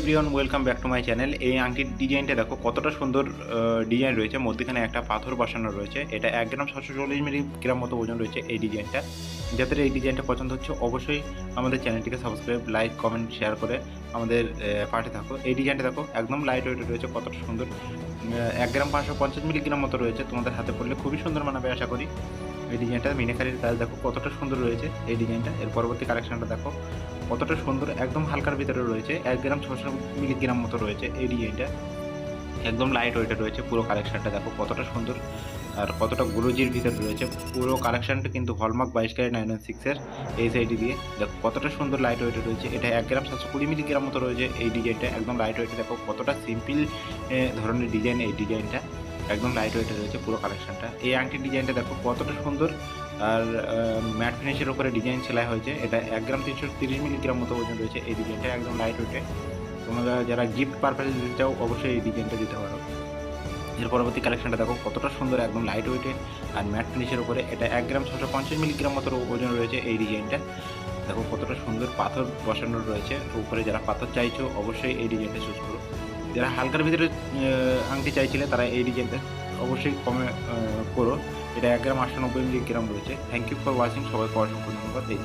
Everyone welcome back to my channel এই আংটির ডিজাইনটা দেখো, কতটা সুন্দর ডিজাইন রয়েছে। মধ্যখানে একটা পাথর বসানো রয়েছে। এটা এক গ্রাম সাতশো চল্লিশ মিলিগ্রাম মতো ওজন রয়েছে এই ডিজাইনটা যাদের এই ডিজাইনটা পছন্দ হচ্ছে, অবশ্যই আমাদের চ্যানেলটিকে সাবস্ক্রাইব লাইক কমেন্ট শেয়ার করে আমাদের পার্টে থাকো। এই ডিজাইনটা দেখো, একদম লাইট ওয়েট রয়েছে, কতটা সুন্দর। এক গ্রাম পাঁচশো পঞ্চাশ মিলিগ্রাম মতো রয়েছে। তোমাদের হাতে পড়লে খুবই সুন্দর মানাবে, আশা করি। এই ডিজাইনটা মিনাকারির কাজ দেখো, কতটা সুন্দর রয়েছে এই ডিজাইনটা এর পরবর্তী কালেকশনটা দেখো। কতটা সুন্দর, একদম হালকার ভিতরে রয়েছে। এক গ্রাম, ছশো মিলিগ্রাম মতো রয়েছে এই ডিজাইনটা একদম লাইট ওয়েটে রয়েছে পুরো কালেকশনটা দেখো কতটা সুন্দর আর কতটা গ্লোজির ভিতরে রয়েছে। পুরো কালেকশানটা কিন্তু হলমার্ক বাইশ ক্যারেট নাইন ওয়ান সিক্সের এই সাইডে দিয়ে। দেখো কতটা সুন্দর লাইট ওয়েটে রয়েছে। এটা এক গ্রাম, সাতশো কুড়ি মিলিগ্রাম মতো রয়েছে এই ডিজাইনটা একদম লাইট ওয়েটে দেখো কতটা সিম্পল ধরনের ডিজাইন এই ডিজাইনটা একদম লাইট ওয়েটে রয়েছে পুরো কালেকশনটা এই আংটির ডিজাইনটা দেখো কতটা সুন্দর। আর ম্যাট ফিনিশের উপরে ডিজাইন সেলাই হয়েছে। এটা এক গ্রাম তিনশো তিরিশ মিলিগ্রাম মতো ওজন রয়েছে এই ডিজাইনটা একদম লাইট ওয়েটে তোমরা যারা গিফট পারপাসে দিতে চাও, অবশ্যই এই ডিজাইনটা দিতে পারো। এর পরবর্তী কালেকশনটা দেখো, কতটা সুন্দর, একদম লাইট ওয়েটে আর ম্যাট ফিনিশের উপরে এটা এক গ্রাম ছশো পঞ্চাশ মিলিগ্রাম মতো ওজন রয়েছে এই ডিজাইনটা দেখো কতটা সুন্দর পাথর বসানো রয়েছে। উপরে যারা পাথর চাইছো, অবশ্যই এই ডিজাইনটা চুজ করো। যারা হালকার ভিতরে আংটি চাইছিলে, তারা এই ডিজাইনটা অবশ্যই কমে করো। এটা এক গ্রাম আটশো নব্বই মিলি গ্রাম রয়েছে। থ্যাংক ইউ ফর ওয়াচিং সবাই অসংখ্য ধন্যবাদ। এই